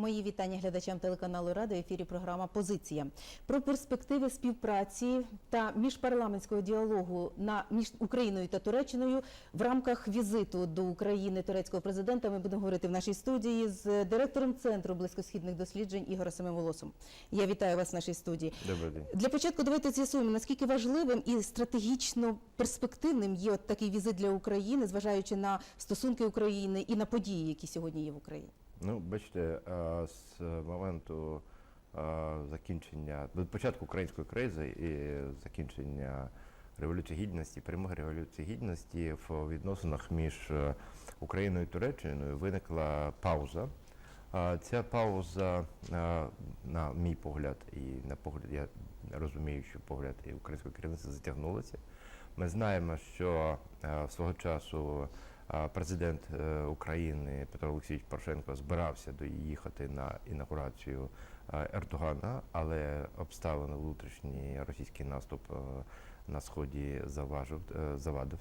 Мої вітання глядачам телеканалу Рада. В ефірі програма Позиція про перспективи співпраці та міжпарламентського діалогу на між Україною та Туреччиною в рамках візиту до України турецького президента. Ми будемо говорити в нашій студії з директором центру близькосхідних досліджень Ігорем Семиволосом. Я вітаю вас в нашій студії. Добрий день. Для початку давайте з'ясуємо, наскільки важливим і стратегічно перспективним є от такий візит для України, зважаючи на стосунки України і на події, які сьогодні є в Україні. Ну, бачите, з моменту закінчення до початку української кризи і закінчення революції гідності, перемоги революції гідності в відносинах між е, Україною і Туреччиною виникла пауза. Ця пауза, на мій погляд, і на погляд, я розумію, що погляд і українського керівництва затягнулася. Ми знаємо, що свого часу президент е, України Петро Олексійович Порошенко збирався доїхати на інаугурацію е, Ердогана, але обставини внутрішній російський наступ е, на сході заважив, завадив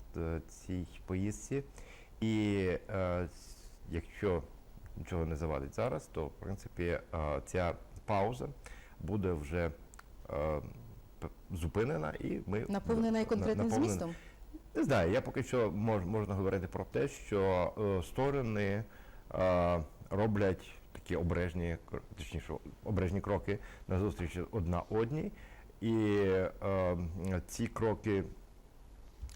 цій поїздці. І якщо нічого не завадить зараз, то в принципі ця пауза буде вже зупинена, і ми Наповнена і конкретним наповнена- змістом. Не знаю, я поки що мож, можна говорити про те, що е, сторони е, роблять такі обережні, точніше, обережні кроки на зустріч одна одній. І е, ці кроки,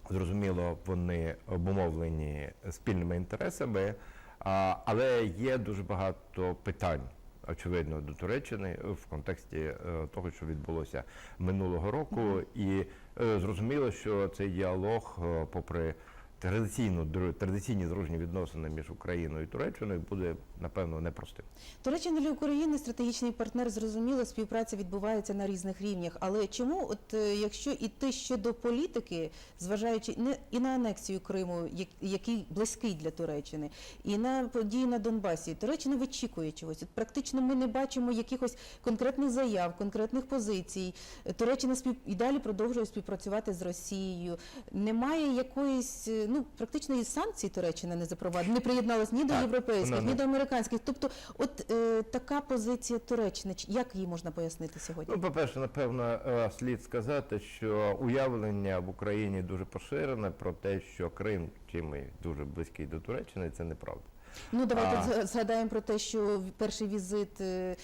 зрозуміло, вони обумовлені спільними інтересами, а, але є дуже багато питань. Очевидно, до Туреччини в контексті е, того, що відбулося минулого року, і е, зрозуміло, що цей діалог, е, попри традиційну традиційні дружні відносини між Україною і Туреччиною, буде напевно непростим. Туреччина для України стратегічний партнер. Зрозуміло, співпраця відбувається на різних рівнях. Але чому, от е, якщо іти щодо політики, зважаючи не і на анексію Криму, як- який близький для Туреччини, і на події на Донбасі, Туреччина вичікує чогось. От практично ми не бачимо якихось конкретних заяв, конкретних позицій. Туреччина спів і далі продовжує співпрацювати з Росією. Немає якоїсь е, ну практично і санкцій Туреччина не запровадила, не приєдналась ні до європейських, ні до американських. Тобто, от е, така позиція Туреччини, чи- як її можна пояснити сьогодні? Ну, по-перше, напевно, е, слід сказати, що уявлення в Україні дуже поширене про те, що Крим чим дуже близький до Туреччини, це неправда. Ну давайте а- згадаємо про те, що перший візит е,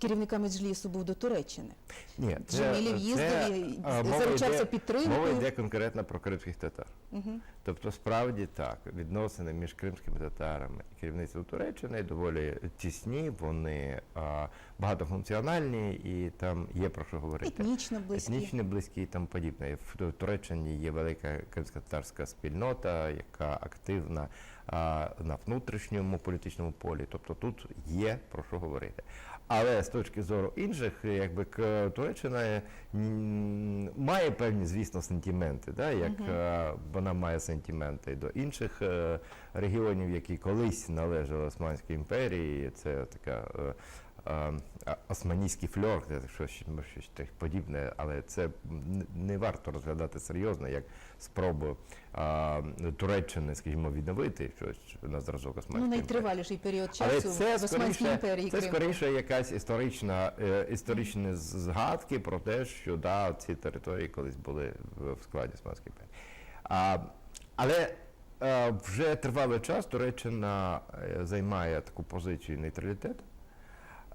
керівника Меджлісу був до Туреччини. Ні, Джемілів їздив і заручався підтримкою. Мова йде конкретно про кримських татар. Угу. Тобто, справді так, відносини між кримськими татарами і керівництвом Туреччини доволі тісні, вони а, багатофункціональні і там є про що говорити. Етнічно близькі. Етнічно близькі і тому подібне. В Туреччині є велика кримсько-татарська спільнота, яка активна на внутрішньому політичному полі. Тобто тут є про що говорити. Але з точки зору інших, якби Туреччина має певні, звісно, сентименти, да, як е, вона має сентименти до інших е, регіонів, які колись належали Османській імперії. Це така. Османійський фльор, щось, щось подібне, але це не варто розглядати серйозно як спробу а, Туреччини, скажімо, відновити щось на зразок Ну, Османської імперії. найтриваліший період Але часу це в Османській імперії це скоріше якась історична, е, історичні згадки про те, що да, ці території колись були в, в складі Османської імперії. А, але е, вже тривалий час Туреччина е, займає таку позицію нейтралітету.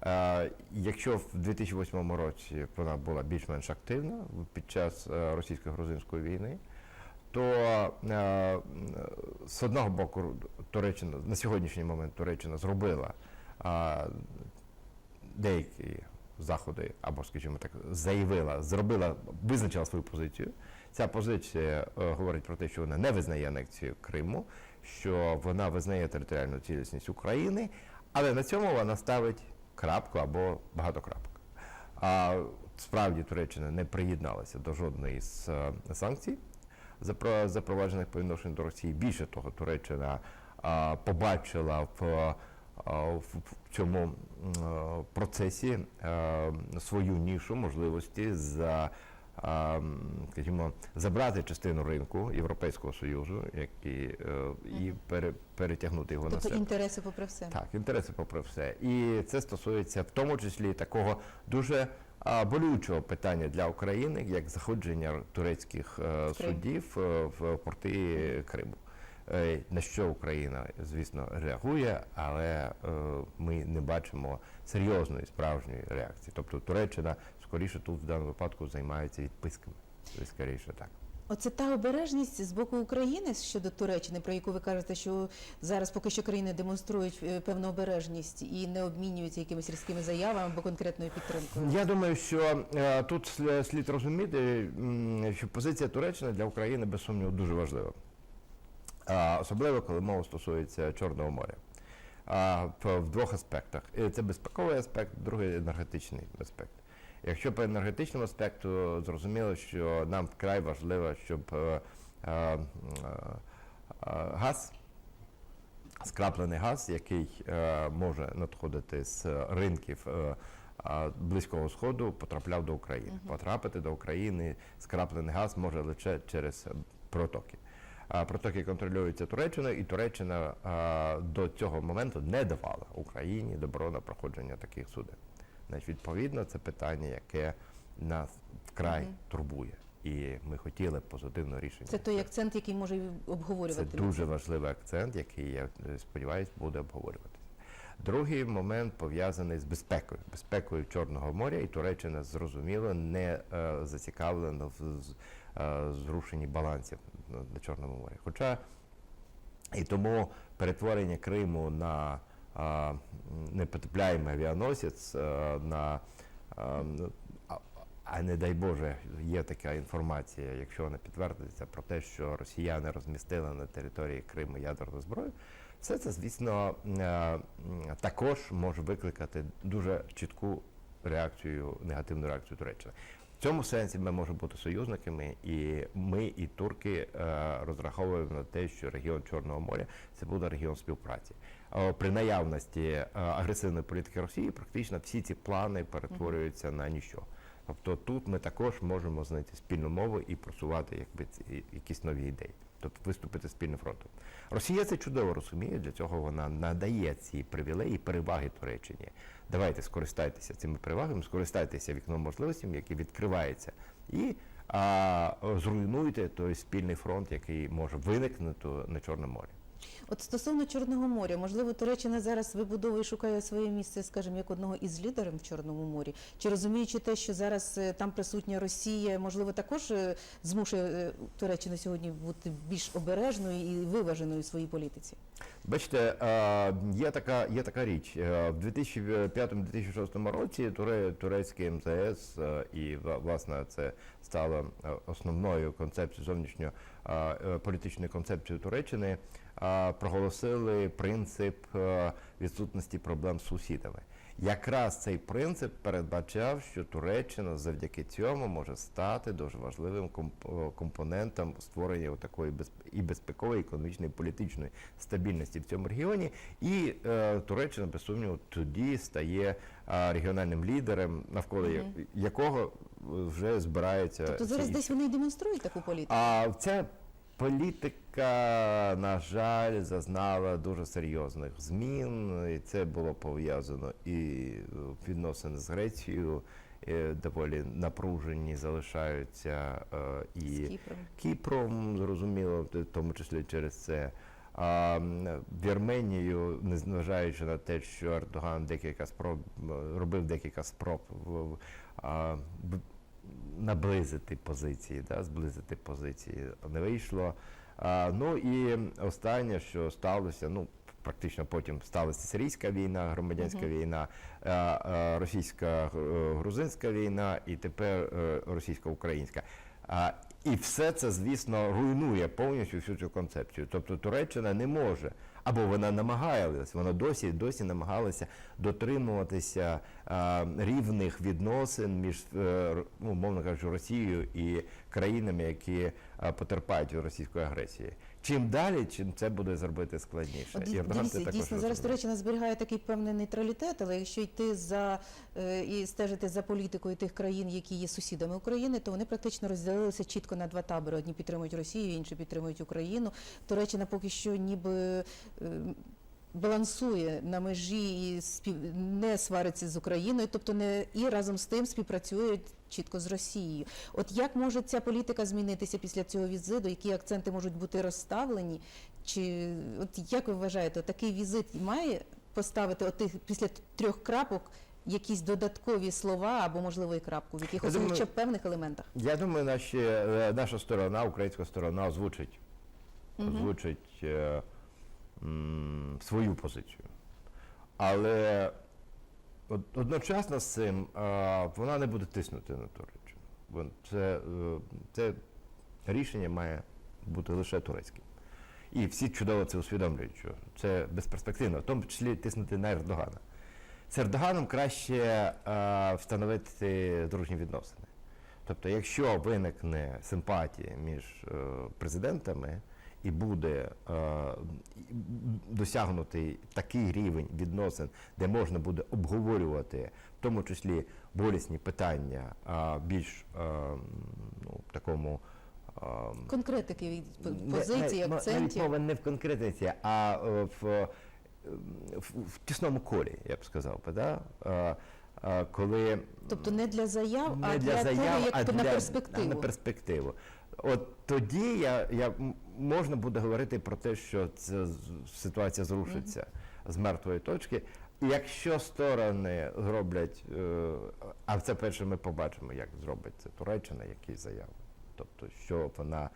Е, Якщо в 2008 році вона була більш-менш активна під час е, російсько-грузинської війни, то е, з одного боку Туреччина на сьогоднішній момент Туреччина зробила деякі заходи, або, скажімо так, заявила, зробила, визначила свою позицію. Ця позиція говорить про те, що вона не визнає анексію Криму, що вона визнає територіальну цілісність України, але на цьому вона ставить крапку або багато крапок. А справді Туреччина не приєдналася до жодної з е, санкцій, запро- запроваджених по відношенню до Росії. Більше того, Туреччина побачила в, а, в, в цьому е, процесі е, свою нішу можливості за скажімо, забрати частину ринку Європейського Союзу, який, е, і пере, перетягнути його на Тобто себе. інтереси попри все. Так, інтереси попри все. І це стосується в тому числі такого дуже болючого питання для України, як заходження турецьких е, Крим. судів е, в порти Криму. На що Україна, звісно, реагує, але ми не бачимо серйозної справжньої реакції. Тобто Туреччина скоріше тут в даному випадку займається відписками. Скоріше так. Оце та обережність з боку України щодо Туреччини, про яку ви кажете, що зараз поки що країни демонструють е, певну обережність і не обмінюються якимись різкими заявами або конкретною підтримкою. Я думаю, що е, тут слід, розуміти, що позиція Туреччини для України без сумніву дуже важлива. А, особливо, коли мова стосується Чорного моря. А, в, в двох аспектах. Е, Це безпековий аспект, другий енергетичний аспект. Якщо по енергетичному аспекту зрозуміло, що нам вкрай важливо, щоб е, е, е, газ, скраплений газ, який е, може надходити з ринків е, Близького Сходу, потрапляв до України. Потрапити до України скраплений газ може лише через е, протоки. Протоки контролюються Туреччиною, і Туреччина до цього моменту не давала Україні добро на проходження таких суден. Значить, відповідно, це питання, яке нас вкрай Мгм. турбує. І ми хотіли позитивного рішення. Це той акцент, який може і Це дуже важливий акцент, який я сподіваюся буде обговорюватися. Другий момент пов'язаний з безпекою, безпекою Чорного моря, і Туреччина зрозуміло не е, зацікавлена в е, зрушенні балансів на Чорному морі. Хоча і тому перетворення Криму на непотопляємий авіаносець, на а, не дай Боже, є така інформація, якщо вона підтвердиться, про те, що росіяни розмістили на території Криму ядерну зброю. Все це, звісно, також може викликати дуже чітку реакцію, негативну реакцію Туреччини. В цьому сенсі ми можемо бути союзниками, і ми, і турки е, розраховуємо на те, що регіон Чорного моря це буде регіон співпраці. Е, При наявності е, агресивної політики Росії практично всі ці плани перетворюються на ніщо. Тобто тут ми також можемо знайти спільну мову і просувати якби якісь нові ідеї, тобто виступити спільним фронтом. Росія це чудово розуміє, для цього вона надає ці привілеї переваги Туреччині. Давайте скористайтеся цими перевагами, скористайтеся вікном можливостей, яке відкривається, і а, зруйнуйте той спільний фронт, який може виникнути на Чорному морі. От стосовно Чорного моря, можливо, Туреччина зараз вибудовує, шукає своє місце, скажімо, як одного із лідерів в Чорному морі. Чи розуміючи те, що зараз е, там присутня Росія, можливо, також е, змушує е, Туреччину сьогодні бути більш обережною і виваженою в своїй політиці? Бачите, є така, є така річ. В 2005-2006 році туре, турецький МЗС і вла- власне це стало основною концепцією зовнішньо політичною концепцією Туреччини. Е, Проголосили принцип е, відсутності проблем з сусідами. Якраз цей принцип передбачав, що Туреччина завдяки цьому може стати дуже важливим комп- компонентом створення такої і безпекової, і економічної, і політичної стабільності в цьому регіоні. І е, Туреччина, без сумніву, тоді стає е, регіональним лідером, навколо Мгм. якого вже збирається. Тобто зараз десь вони і демонструють таку політику. А ця політика, на жаль, зазнала дуже серйозних змін. І це було пов'язано і відносини з Грецією. Доволі напружені залишаються е, з і Кіпром. Кіпром, зрозуміло, в тому числі через це. А Вірменію, незважаючи на те, що Ердоган декілька спроб робив декілька спроб а, наблизити позиції, да, зблизити позиції, не вийшло. А, ну і останнє, що сталося, ну практично потім сталася сирійська війна, громадянська Мгм. війна, а, а, російсько-грузинська війна і тепер е, російсько-українська. І все це, звісно, руйнує повністю всю цю концепцію. Тобто Туреччина не може, або вона намагалась, вона досі досі намагалася дотримуватися а, рівних відносин між, е, ну, кажучи, Росією і країнами, які потерпають від російської агресії. Чим далі, чим це буде зробити складніше. Ді- це також дійсно, зараз розуміє. Туреччина зберігає такий певний нейтралітет, але якщо йти за е, і стежити за політикою тих країн, які є сусідами України, то вони практично розділилися чітко на два табори. Одні підтримують Росію, інші підтримують Україну. Туреччина поки що ніби. Балансує на межі і спів... не свариться з Україною, тобто не і разом з тим співпрацює чітко з Росією. От як може ця політика змінитися після цього візиту? Які акценти можуть бути розставлені? Чи от як ви вважаєте, такий візит має поставити отих після трьох крапок якісь додаткові слова або можливо і крапку в якихось думаю- хоча б певних елементах? Я думаю, наші, е, наша сторона, українська сторона озвучить, озвучить е, м, свою позицію. Але од- одночасно з цим вона не буде тиснути на Туреччину. Бо Це, е, це рішення має бути лише турецьким. І всі чудово це усвідомлюють, що це безперспективно, в тому числі тиснути на Ердогана. З Ердоганом краще е, встановити дружні відносини. Тобто, якщо виникне симпатія між е, президентами і буде е, досягнутий такий рівень відносин, де можна буде обговорювати, в тому числі болісні питання, а більш е, ну, такому. е, Конкретики від п- не- позицій, не- ма- Навіть акцентів. мова не в конкретиці, а е, в, е, в, в тісному колі, я б сказав да? Е, е, коли Тобто не для заяв, а не для, того, як а на для- перспективу. на перспективу. От тоді я, я можна буде говорити про те, що ця ситуація зрушиться з мертвої точки. Якщо сторони зроблять, е, а це перше ми побачимо, як зробить це Туреччина, які заяви. Тобто, що вона.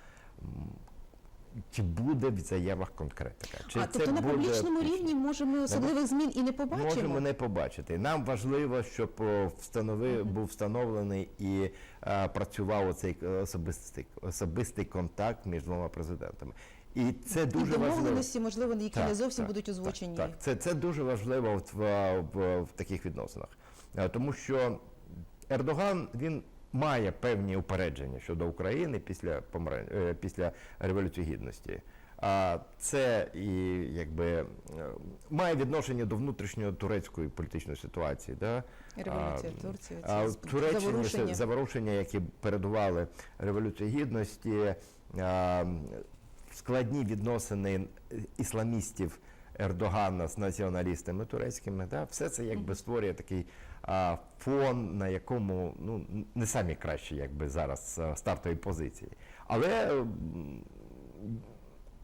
Чи буде в заявах конкретика? Чи а це тобто на публічному публічно? рівні може ми особливих змін і не побачимо. Можемо не побачити. Нам важливо, щоб о, встанови, був встановлений і е, працював цей особистий, особистий контакт між двома президентами. І це і дуже важливо. можливо, які Так, не зовсім так, будуть озвучені. Так, так. Це, це дуже важливо в, в, в таких відносинах. Е, Тому що Ердоган він має певні упередження щодо України після помре, е, після Революції Гідності. А це і якби е, має відношення до внутрішньої турецької політичної ситуації. Да? Революція в Турції, А в Туреччині заворушення. заворушення, які передували Революції Гідності, а, складні відносини ісламістів Ердогана з націоналістами турецькими, да, все це якби створює такий а, фон, на якому ну, не самі кращі якби зараз стартові позиції. Але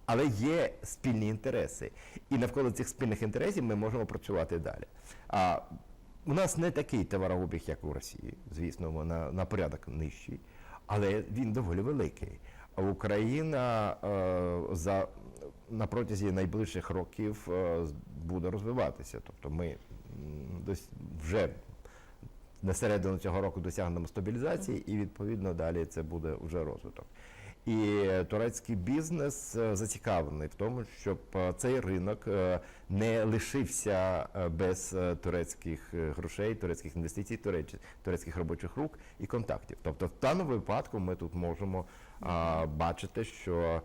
але є спільні інтереси. І навколо цих спільних інтересів ми можемо працювати далі. А у нас не такий товарообіг, як у Росії, звісно, вона на порядок нижчий, але він доволі великий. Україна е, за на протязі найближчих років е, буде розвиватися. Тобто ми вже на середину цього року досягнемо стабілізації, і відповідно далі це буде вже розвиток. І турецький бізнес е, зацікавлений в тому, щоб е, цей ринок не лишився без турецьких грошей, турецьких інвестицій, турецьких робочих рук і контактів. Тобто, в даному випадку ми тут можемо бачити, що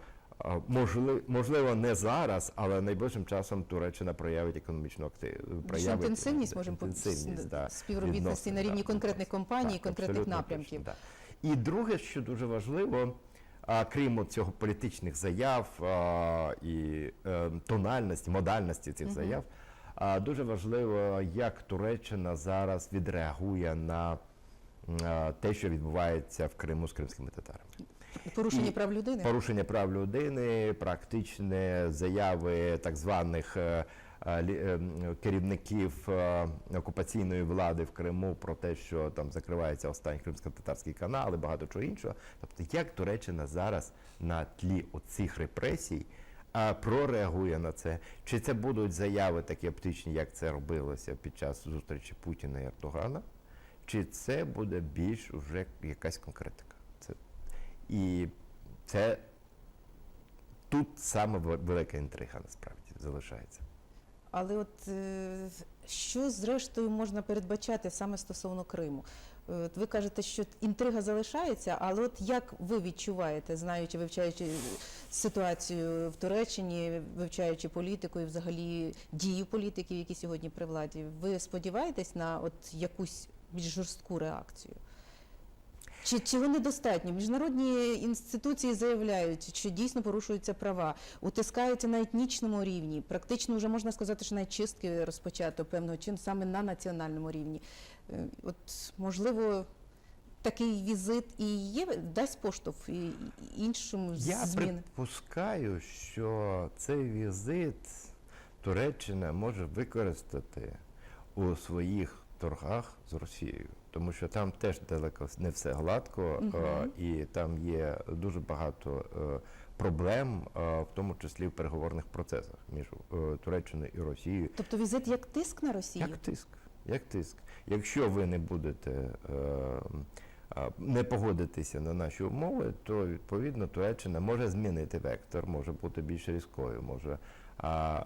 можливо не зараз, але найближчим часом Туреччина проявить економічну активність. Більш інтенсивність можемо інтенсивність, да, співробітності на рівні да, конкретних компаній, Так, конкретних напрямків. точно, да. І друге, що дуже важливо, а, крім цього політичних заяв а, і е, тональності, модальності цих заяв, а, дуже важливо, як Туреччина зараз відреагує на а, те, що відбувається в Криму з кримськими татарами. Порушення І прав людини. Порушення прав людини, практичне заяви так званих е, е, е, керівників окупаційної влади в Криму про те, що там закривається останній кримсько-татарський канал і багато чого іншого. Тобто, як Туреччина зараз на тлі оцих репресій а, прореагує на це? Чи це будуть заяви такі оптичні, як це робилося під час зустрічі Путіна і Ердогана? Чи це буде більш уже якась конкретика? І це тут саме ве- велика інтрига насправді залишається. Але от е, що зрештою можна передбачати саме стосовно Криму? Е, От ви кажете, що інтрига залишається, але от як ви відчуваєте, знаючи, вивчаючи ситуацію в Туреччині, вивчаючи політику і взагалі дії політиків, які сьогодні при владі, ви сподіваєтесь на от якусь більш жорстку реакцію? Чи цього недостатньо? Міжнародні інституції заявляють, що дійсно порушуються права, утискаються на етнічному рівні. Практично вже можна сказати, що навіть чистки розпочато певного чину саме на національному рівні. Е, От можливо, такий візит і є дасть поштовх і іншим Я змінам. припускаю, що цей візит Туреччина може використати у своїх торгах з Росією, тому що там теж далеко не все гладко, е, і там є дуже багато е, проблем, е, в тому числі в переговорних процесах між Туреччиною і Росією. Тобто візит як тиск на Росію? Як тиск? Як тиск? Якщо ви не будете не погодитися на наші умови, то відповідно Туреччина може змінити вектор, може бути більш різкою, може а,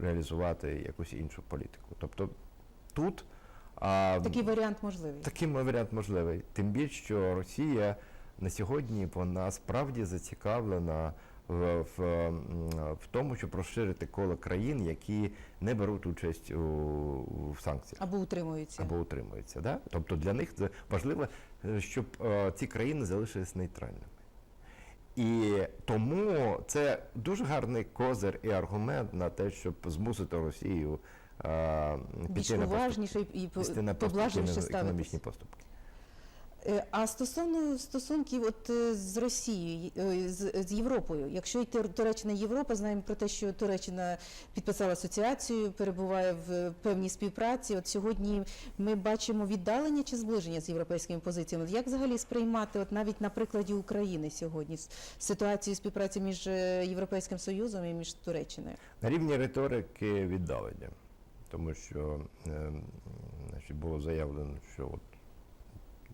реалізувати якусь іншу політику. Тобто тут а, Такий варіант можливий. Такий варіант можливий. Тим більше, що Росія на сьогодні вона справді зацікавлена в, в, в тому, щоб розширити коло країн, які не беруть участь у, в санкціях Або утримуються. або утримуються. Да? Тобто для них це важливо, е, щоб е, ці країни залишились нейтральними. І тому це дуже гарний козир і аргумент на те, щоб змусити Росію Більш уважніше і по- піти на поблажливіше поступки, ставитися. поступки. Е, А стосовно стосунків от е, з Росією, е, з, з Європою, якщо Туреччина Європа, знаємо про те, що Туреччина підписала асоціацію, перебуває в певній співпраці. От сьогодні ми бачимо віддалення чи зближення з європейськими позиціями. Як взагалі сприймати, от навіть на прикладі України сьогодні ситуацію співпраці між Європейським Союзом і між Туреччиною? На рівні риторики віддалення, тому що е, значить, було заявлено, що от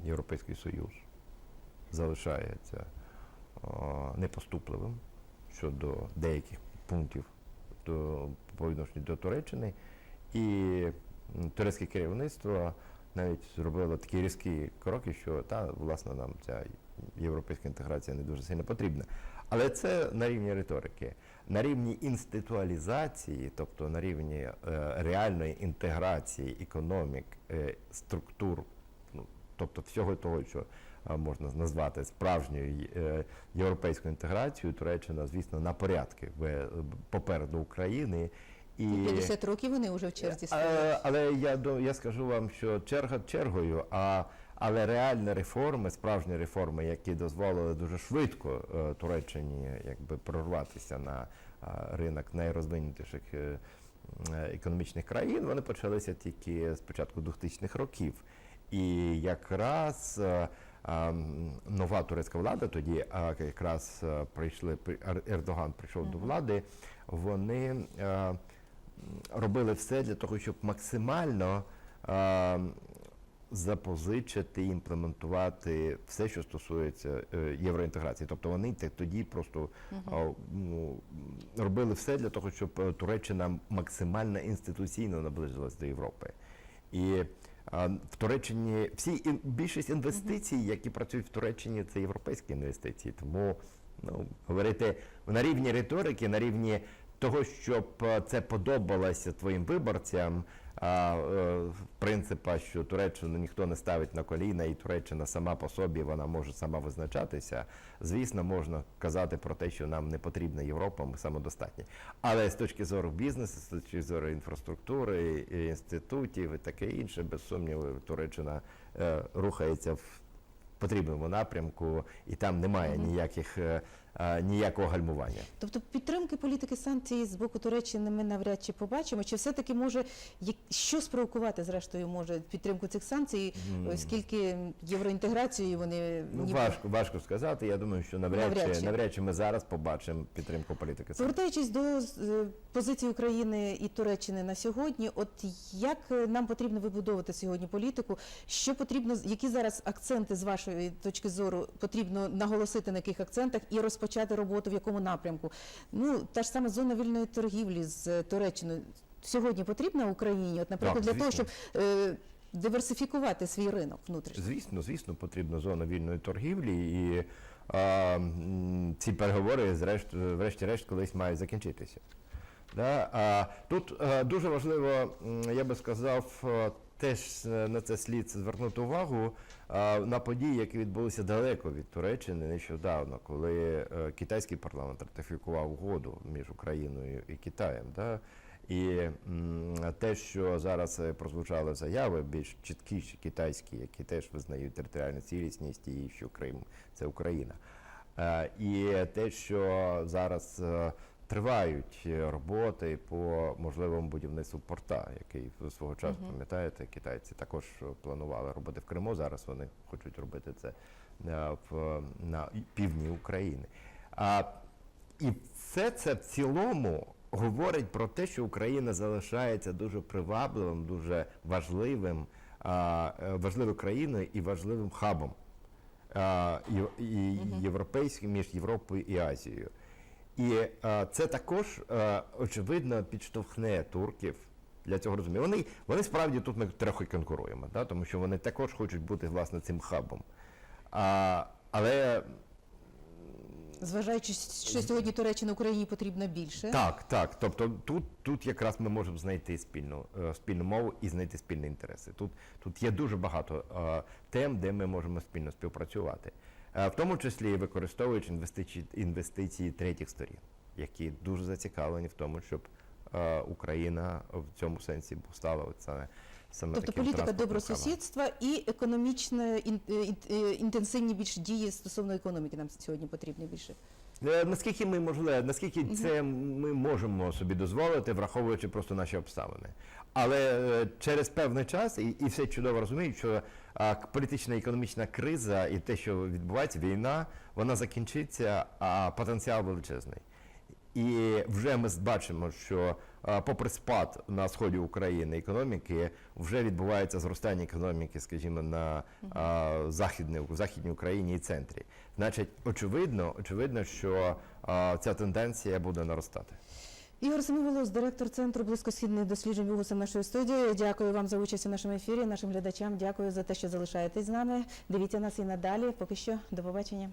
Європейський Союз залишається непоступливим щодо деяких пунктів до, по відношенню до Туреччини, і турецьке керівництво навіть зробило такі різкі кроки, що та власне нам ця європейська інтеграція не дуже сильно потрібна. Але це на рівні риторики. На рівні інституалізації, тобто на рівні е, реальної інтеграції економік, е, структур, ну, тобто всього того, що е, можна назвати справжньою європейською інтеграцією, Туреччина, звісно, на порядки ви- попереду України. І... 50 років вони вже в черзі стоять. Але я я скажу вам, що черга чергою, а але реальні реформи, справжні реформи, які дозволили дуже швидко е, Туреччині якби прорватися на е, ринок найрозвинутіших е, економічних країн, вони почалися тільки з початку 2000-х років. І якраз нова турецька влада тоді, якраз прийшли при- Ер- Ердоган прийшов до влади, вони робили все для того, щоб максимально запозичити і імплементувати все, що стосується е, євроінтеграції. Тобто вони тоді просто ну, робили все для того, щоб е, Туреччина максимально інституційно наблизилась до Європи. І в Туреччині всі більшість інвестицій, які працюють в Туреччині, це європейські інвестиції. Тому ну, говорити на рівні риторики, на рівні того, щоб е, це подобалося твоїм виборцям. Е, принципа, що Туреччину ніхто не ставить на коліна, і Туреччина сама по собі вона може сама визначатися. Звісно, можна казати про те, що нам не потрібна Європа, ми самодостатні. Але з точки зору бізнесу, з точки зору інфраструктури, інститутів і таке інше, без сумніву, Туреччина е, рухається в потрібному напрямку, і там немає ніяких е, ніякого гальмування. Тобто підтримки політики санкцій з боку Туреччини ми навряд чи побачимо. Чи все-таки може що спровокувати, зрештою, може підтримку цих санкцій, оскільки євроінтеграцією вони Ну, ніби- важко, важко сказати. Я думаю, що навряд, Навряд чи, навряд чи ми зараз побачимо підтримку політики. санкцій. Повертаючись до е, позиції України і Туреччини на сьогодні, от як е, нам потрібно вибудовувати сьогодні політику? Що потрібно, які зараз акценти з вашої точки зору потрібно наголосити на яких акцентах і розпочати роботу в якому напрямку? Ну та ж сама зона вільної торгівлі з е, Туреччиною сьогодні потрібна Україні? От, наприклад, Так, для того, щоб е, диверсифікувати свій ринок внутрішній? Звісно, звісно, потрібна зона вільної торгівлі, і а, ці переговори, зрештою, врешті-решт, колись мають закінчитися. Да? А, тут е, дуже важливо, я би сказав, е, теж е, на це слід звернути увагу на події, які відбулися далеко від Туреччини нещодавно, коли е, китайський парламент ратифікував угоду між Україною і Китаєм. Да? І те, що зараз е, прозвучали заяви, більш чіткіші китайські, які теж визнають територіальну цілісність і що Крим це Україна. І те, що зараз тривають е, роботи по можливому будівництву порта, який свого часу, пам'ятаєте, китайці також е, планували робити в Криму. Зараз вони хочуть робити це е, в на півдні України. А і все це в цілому говорить про те, що Україна залишається дуже привабливим, дуже важливим, а, важливою країною і важливим хабом а, і, і європейським між Європою і Азією. І а, це також а, очевидно підштовхне турків для цього розуміння. Вони, вони справді тут ми трохи конкуруємо, да? тому що вони також хочуть бути власне цим хабом. А, але Зважаючи, що сьогодні Туреччина Україні потрібно більше. Так, так. Тобто тут, тут якраз ми можемо знайти спільну, е, спільну мову і знайти спільні інтереси. Тут, тут є дуже багато е, тем, де ми можемо спільно співпрацювати, Е, в тому числі використовуючи інвестиції, інвестиції третіх сторін, які дуже зацікавлені в тому, щоб е, Україна в цьому сенсі стала саме, саме Тобто політика добросусідства і економічно ін- е, е, інтенсивні більш дії стосовно економіки нам сьогодні потрібні більше. Е, Наскільки ми можливо, наскільки це ми можемо собі дозволити, враховуючи просто наші обставини. Але е, через певний час, і, і все чудово розуміють, що а, політична і економічна криза і те, що відбувається, війна, вона закінчиться, а потенціал величезний. І вже ми бачимо, що а, попри спад на сході України економіки, вже відбувається зростання економіки, скажімо, на а, західній, в західній Україні і центрі. Значить, очевидно, очевидно, що а, ця тенденція буде наростати. Ігор Семиголос, директор центру близькосхідних досліджень УГУСа нашої студії. Дякую вам за участь у нашому ефірі. Нашим глядачам дякую за те, що залишаєтесь з нами. Дивіться нас і надалі. Поки що, до побачення.